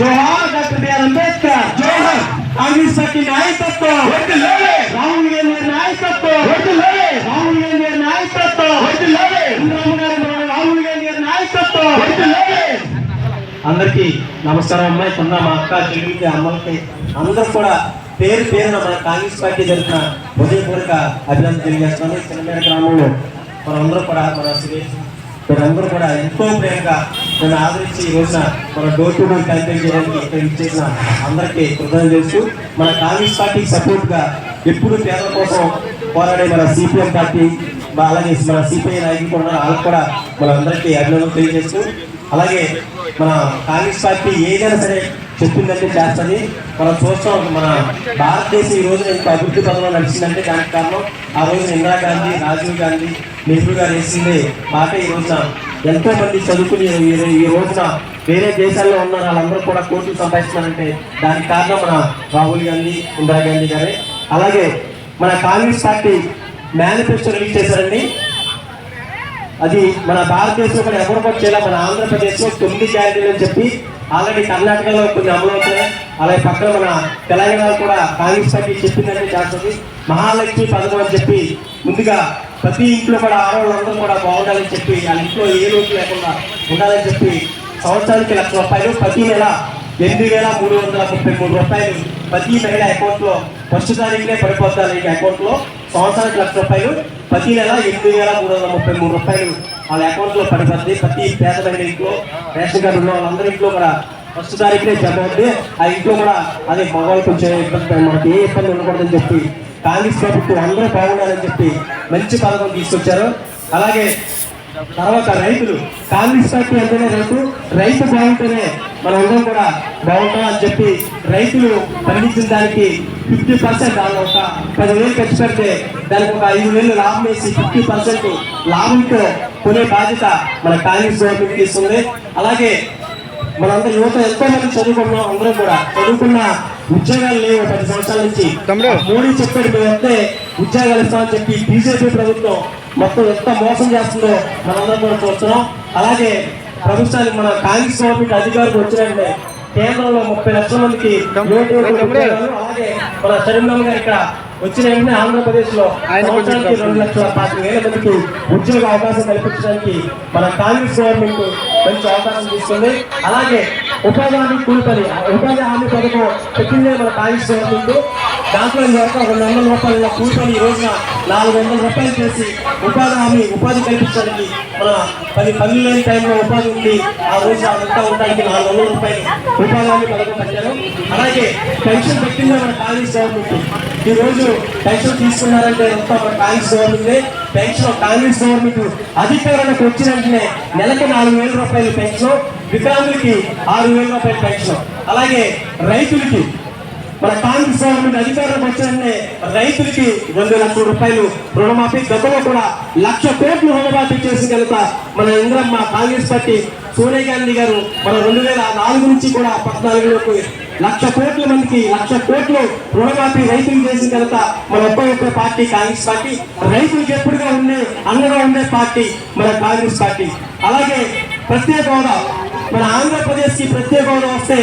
జోహార్ doctor BR Ambedkar జోహార్ నాయకత్వం. రాహుల్ గాంధీ గారి నాయకత్వం. రాహుల్ గాంధీ నాయకత్వం. రాహుల్ గాంధీ నాయకత్వం. అందరికీ నమస్కారం అమ్మాయి కొన్న మా అక్క చెల్లికి అమ్మలకి. అందరూ కూడా పేరు పేరున మన కాంగ్రెస్ పార్టీ తరఫున హృదయపూర్వక అభినందన తెలియజేస్తున్నాను. ఈ చిన్నమేర గ్రామంలో మనందరూ కూడా మన సురేష్ మీరందరూ కూడా ఎంతో ప్రేమగా నన్ను ఆదరించి ఈ రోజున మన డోర్ టు డోర్ క్యాంపెయిన్ చేయడానికి ఇక్కడ ఇచ్చేసిన అందరికీ కృతజ్ఞత చేస్తూ మన కాంగ్రెస్ పార్టీకి సపోర్ట్గా ఎప్పుడు పేదల కోసం పోరాడే మన సిపిఎం పార్టీ అలాగే మన సిపిఐ నాయకులు కూడా వాళ్ళకి కూడా మనందరికీ అభినందనలు తెలియజేస్తూ అలాగే మన కాంగ్రెస్ పార్టీ ఏదైనా సరే చెప్పిందంటే చేస్తుంది మనం చూస్తాం మన భారతదేశం ఈ రోజు ఎంత అభివృద్ధి పదంలో నడిచిందంటే దానికి కారణం ఆ రోజు ఇందిరాగాంధీ రాజీవ్ గాంధీ నెహ్రూ గారు వేసిందే మాట ఈ రోజున. ఎంతో మంది చదువుకుని ఈ- రోజున వేరే దేశాల్లో ఉన్న వాళ్ళందరూ కూడా కోర్టులు సంపాదిస్తున్నారంటే దానికి కారణం మన రాహుల్ గాంధీ ఇందిరాగాంధీ గారే. అలాగే మన కాంగ్రెస్ పార్టీ మేనిఫెస్టో రిలీజ్ చేశారండి. అది మన భారతదేశంలో కూడా ఎవరు కూడా చేయాలి మన ఆంధ్రప్రదేశ్లో తొమ్మిది గ్యారెంటీలు అని చెప్పి ఆల్రెడీ కర్ణాటకలో కొన్ని అమలు అలాగే పక్కన మన తెలంగాణలో కూడా కాంగ్రెస్ పార్టీ చెప్పిందంటే చేస్తుంది మహాలక్ష్మి పథకం అని చెప్పి ముందుగా ప్రతి ఇంట్లో కూడా ఆడవాళ్ళందరూ కూడా బాగుండాలని చెప్పి వాళ్ళ ఇంట్లో ఏ లోటు లేకుండా ఉండాలని చెప్పి సంవత్సరానికి లక్ష రూపాయలు ప్రతి నెల ఎనిమిది వేల మూడు వందల ముప్పై మూడు రూపాయలు ప్రతి మహిళ అకౌంట్లో ఫస్ట్ తారీఖునే పడిపోతారు ఈ అకౌంట్లో సంవత్సరానికి లక్ష రూపాయలు ప్రతి నెల ఎనిమిది వేల మూడు వందల ముప్పై మూడు రూపాయలు వాళ్ళ అకౌంట్లో పడిపోతుంది ప్రతి పేద ఇంట్లో రేషన్ కార్డు ఉన్న వాళ్ళందరి ఇంట్లో కూడా ఫస్ట్ తారీఖునే జమ అవుతుంది ఆ ఇంట్లో కూడా అదే మగవాళ్ళు కొంచెం ఇబ్బంది మనకి ఏ ఇబ్బంది ఉండకూడదని చెప్పి కాంగ్రెస్ ప్రభుత్వం అందరూ బాగుండాలని చెప్పి మంచి పథకం తీసుకొచ్చారు. అలాగే తర్వాత రైతులు కాంగ్రెస్ పార్టీ అంటేనే రైతు రైతు బాగుంటేనే మనందరం కూడా బాగుంటాం అని చెప్పి రైతులు పండించిన దానికి ఫిఫ్టీ పర్సెంట్ దాని ఒక పదివేలు ఖర్చు పెడితే దానికి ఒక ఐదు వేలు లాభం వేసి ఫిఫ్టీ పర్సెంట్ లాభంతో కొనే బాధ్యత మన కాంగ్రెస్ గవర్నమెంట్ తీసుకుంది అలాగే మనందరం యువత ఎంతో మంది చదువుకున్నాం అందరం కూడా చదువుకున్న ఉద్యోగాలు లేవు పది సంవత్సరాల నుంచి. మోడీ చెప్పాడు మేము వస్తే ఉద్యోగాలు ఇస్తామని చెప్పి బీజేపీ ప్రభుత్వం మొత్తం ఎంత మోసం చేస్తుందో మనందరం కూడా చూస్తున్నాం. అలాగే ప్రభుత్వానికి మన కాంగ్రెస్ గవర్నమెంట్ అధికారులకు వచ్చినట్టే కేంద్రంలో ముప్పై లక్షల మందికి అలాగే మన శరీరం గారు ఇక్కడ వచ్చిన వెంటనే ఆంధ్రప్రదేశ్లో సంవత్సరానికి రెండు లక్షల పాతిక వేల మందికి ఉద్యోగ అవకాశం కల్పించడానికి మన కాంగ్రెస్ గవర్నమెంట్ మంచి అవకాశం తీసుకుంది. అలాగే ఉపాధి హామీ ఉపాధి హామీ పథకం పెట్టిందే మన కాంగ్రెస్ గవర్నమెంట్ దాంట్లో వరకు రెండు వందల రూపాయల కూలిపని ఈ రోజున నాలుగు వందల రూపాయలు చేసి ఉపాధి హామీ ఉపాధి కల్పించడానికి మన పది పని లేని టైంలో ఉపాధి ఉంది ఆ రోజు అంతా ఉండడానికి నాలుగు వందల రూపాయలు ఉపాధి హామీ పథకం పెట్టారు. అలాగే పెన్షన్ పెట్టిందే మన కాంగ్రెస్ గవర్నమెంట్ ఈ రోజు పెన్షన్ తీసుకున్నారంటే ఎంత మన Congress government pension Congress government అధికారానికి వచ్చిన వెంటనే నెలకు నాలుగు వేల రూపాయలు పెన్షన్. వికలాంగులకి ఆరు వేల రూపాయలు పెన్షన్. అలాగే రైతులకి మన కాంగ్రెస్ గవర్నమెంట్ అధికారం వచ్చిన రైతులకి రెండు లక్షల రూపాయలు రుణమాఫీ గతంలో కూడా లక్ష కోట్లు రుణమాఫీ చేసి కనుక మన ఇంద్రమ్మ కాంగ్రెస్ పార్టీ సోనియా గాంధీ గారు మన రెండు వేల నాలుగు నుంచి కూడా పద్నాలుగులోకి లక్ష కోట్ల మందికి లక్ష కోట్లు రుణమాఫీ రైతులు చేసిన కనుక మన ఒక్క ఒక్క పార్టీ కాంగ్రెస్ పార్టీ రైతులకు ఎప్పుడుగా ఉండే అండగా ఉండే పార్టీ మన కాంగ్రెస్ పార్టీ. అలాగే ప్రత్యేక హోదా మన ఆంధ్రప్రదేశ్కి ప్రత్యేక హోదా వస్తే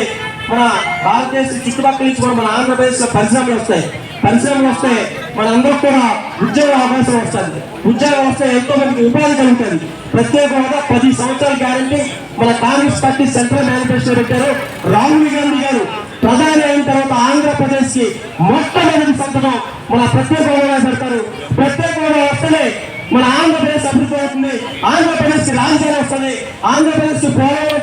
మన భారతదేశం చుట్టుపక్కల నుంచి కూడా మన ఆంధ్రప్రదేశ్లో పరిశ్రమలు వస్తాయి. పరిశ్రమలు వస్తే మనందరూ కూడా ఉద్యోగ అవకాశం వస్తుంది. ఉద్యోగం వస్తే ఎంతో మందికి ఉపాధి కలుగుతుంది. ప్రత్యేక హోదా పది సంవత్సరాల గ్యారంటీ మన కాంగ్రెస్ పార్టీ సెంట్రల్ మేనిఫెస్టో పెట్టారు. రాహుల్ గాంధీ గారు ప్రధాని అయిన తర్వాత ఆంధ్రప్రదేశ్కి మొట్టమొదటి సంతకం మన ప్రత్యేక హోదా పెడతారు. ప్రత్యేక హోదా వస్తేనే మన ఆంధ్రప్రదేశ్ అభివృద్ధి అవుతుంది. ఆంధ్రప్రదేశ్ రాజధాని వస్తుంది. ఆంధ్రప్రదేశ్ పోలవరం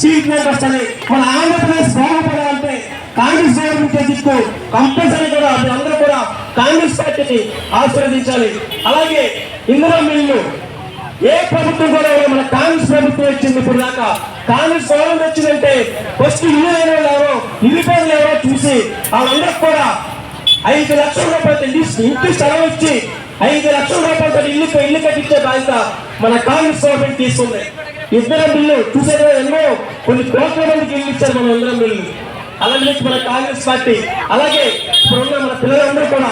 సీట్కి స్ట్రీట్ వస్తుంది మన ఆంధ్రప్రదేశ్ బాగుపడాలంటే కాంగ్రెస్ గవర్నమెంట్ దిక్కు? కంపల్సరీ కూడా అందరూ కూడా కాంగ్రెస్ పార్టీని ఆశీర్వదించాలి. అలాగే ఇందిరా మిల్లు ఏ ప్రభుత్వం కూడా మన కాంగ్రెస్ ప్రభుత్వం వచ్చింది ఇప్పుడు దాకా? కాంగ్రెస్ గవర్నమెంట్ వచ్చిందంటే ఫస్ట్ ఇల్లు లేని వాళ్ళు ఎవరో ఇల్లు పేర్లు ఎవరో చూసి వాళ్ళందరికి కూడా ఐదు లక్షల రూపాయలతో ఇంటి స్థలం ఇచ్చి ఐదు లక్షల రూపాయలతో ఇల్లు ఇల్లు కట్టించే బాధ్యత మన కాంగ్రెస్ గవర్నమెంట్ తీసుకుంది. ఇద్దరం బిల్లు చూసేదో ఎన్నో కొన్ని కోట్ల మందికి ఇల్లు ఇచ్చారు మన ఇద్దరం బిల్లు అలాగే మన కాంగ్రెస్ పార్టీ అలాగే ఇప్పుడున్న మన పిల్లలందరూ కూడా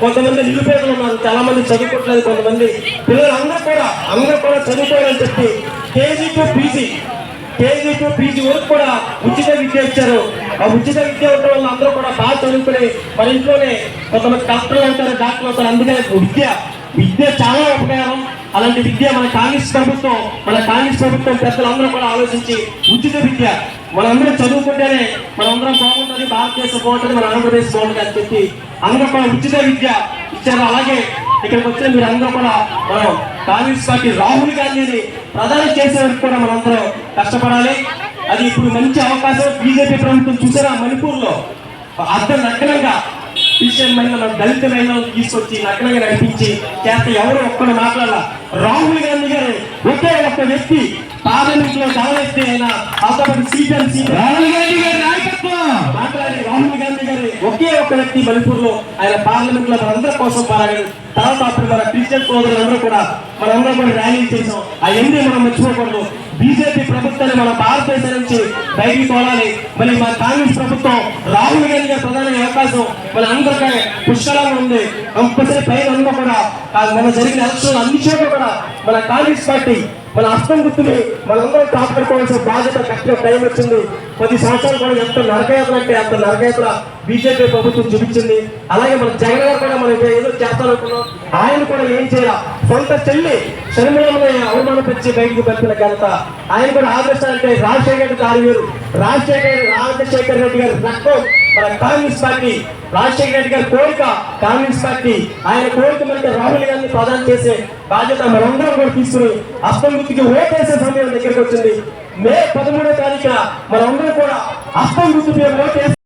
కొంతమంది నిరుపేదలు ఉన్నారు చాలా మంది చదువుకోవట్లేదు కొంతమంది. పిల్లలు అందరూ కూడా అందరూ కూడా చదువుకోవాలని చెప్పి KG to PG KG to PG వరకు కూడా ఉచిత విద్య ఇచ్చారు. ఆ ఉచిత విద్య ఉండడం వల్ల అందరూ కూడా బాగా చదువుకుని మన ఇంట్లోనే కొంతమంది డాక్టర్లు అవుతారు డాక్టర్లు అవుతారు అందుకనే విద్య విద్య చాలా ఉపకారం. అలాంటి విద్య మన కాంగ్రెస్ ప్రభుత్వం మన కాంగ్రెస్ ప్రభుత్వం పెద్దలందరూ కూడా ఆలోచించి ఉచిత విద్య. మనందరం చదువుకుంటేనే మనందరం బాగుంటుంది భారతదేశం బాగుంటుంది మన ఆంధ్రప్రదేశ్ బాగుంటుంది అని చెప్పి అందరూ కూడా ఉచిత విద్య ఇచ్చారు. అలాగే ఇక్కడికి వచ్చిన మీరు అందరూ కూడా మనం కాంగ్రెస్ పార్టీ రాహుల్ గాంధీని ప్రధాని చేసే వరకు కూడా మనందరం కష్టపడాలి. అది ఇప్పుడు మంచి అవకాశం. బీజేపీ ప్రభుత్వం చూసారా మణిపూర్లో అర్థం నగ్నంగా క్రిస్టియన్ మహిళలు దళిత మహిళలు తీసుకొచ్చి నగ్నంగా నడిపించి చేత ఎవరు ఒక్కడు మాట్లాడాల. రాహుల్ గాంధీ గారు ఒకే ఒక్క వ్యక్తి పార్లమెంట్లో తలవెత్తి ఆయన సీజన్ సీజన్ రాహుల్ గాంధీ గారి నాయకత్వం. మాట్లాడి రాహుల్ గాంధీ గారి ఒకే ఒక వ్యక్తి మణిపూర్లో ఆయన పార్లమెంట్లో మనందరి కోసం పోరాడారు తర్వాత అప్పుడు మన క్రిస్టియన్ సోదరులందరూ కూడా మనందరం కూడా ర్యాలీ చేసాం అవన్నీ మనం మర్చిపోకూడదు. బీజేపీ ప్రభుత్వాన్ని మన భారతదేశం నుంచి బయటికి తోలాలి. మరి మన కాంగ్రెస్ ప్రభుత్వం రాహుల్ గాంధీ గారి ప్రధాన అవకాశం మన అందరికీ పుష్కలంగా ఉంది. కంపల్సరీ పైన అందరూ కూడా మన జరిగిన ఎలక్షన్ అన్ని చోట్ల కూడా మన కాంగ్రెస్ పార్టీ మన అష్టం గుర్తుని మనందరం కాపాడుకోవాల్సిన బాధ్యత కష్టం టైం వచ్చింది. పది సంవత్సరాలు కూడా ఎంత నరకయాత్ర అంటే అంత నరకయాత్ర. బీజేపీ ప్రభుత్వం చూపించింది. అలాగే మన జగన్ గారు కూడా మనం ఏదో చేస్తానుకున్నాం ఆయన కూడా ఏం చేయాల? సొంత చెల్లి శర్మిలని అవమానపరిచి బయటకు పంపిన ఘనత. ఆయన కూడా ఆదర్శాలంటే రాజశేఖర రెడ్డి గారు వేరు రాజశేఖర్ రాజశేఖర్ రెడ్డి గారి రక్తం మన కాంగ్రెస్ పార్టీ. రాజశేఖర రెడ్డి గారి కోరిక కాంగ్రెస్ పార్టీ. ఆయన కోరిక మనకి రాహుల్ గాంధీ ప్రధానం చేసే బాధ్యత మనందరం కూడా తీసుకుని అస్తం గుర్తుకి ఓటేసే సమయం దగ్గరికి వచ్చింది. మే పదమూడో తారీఖున మనందరం కూడా అస్తం గుర్తుకి ఓటేసి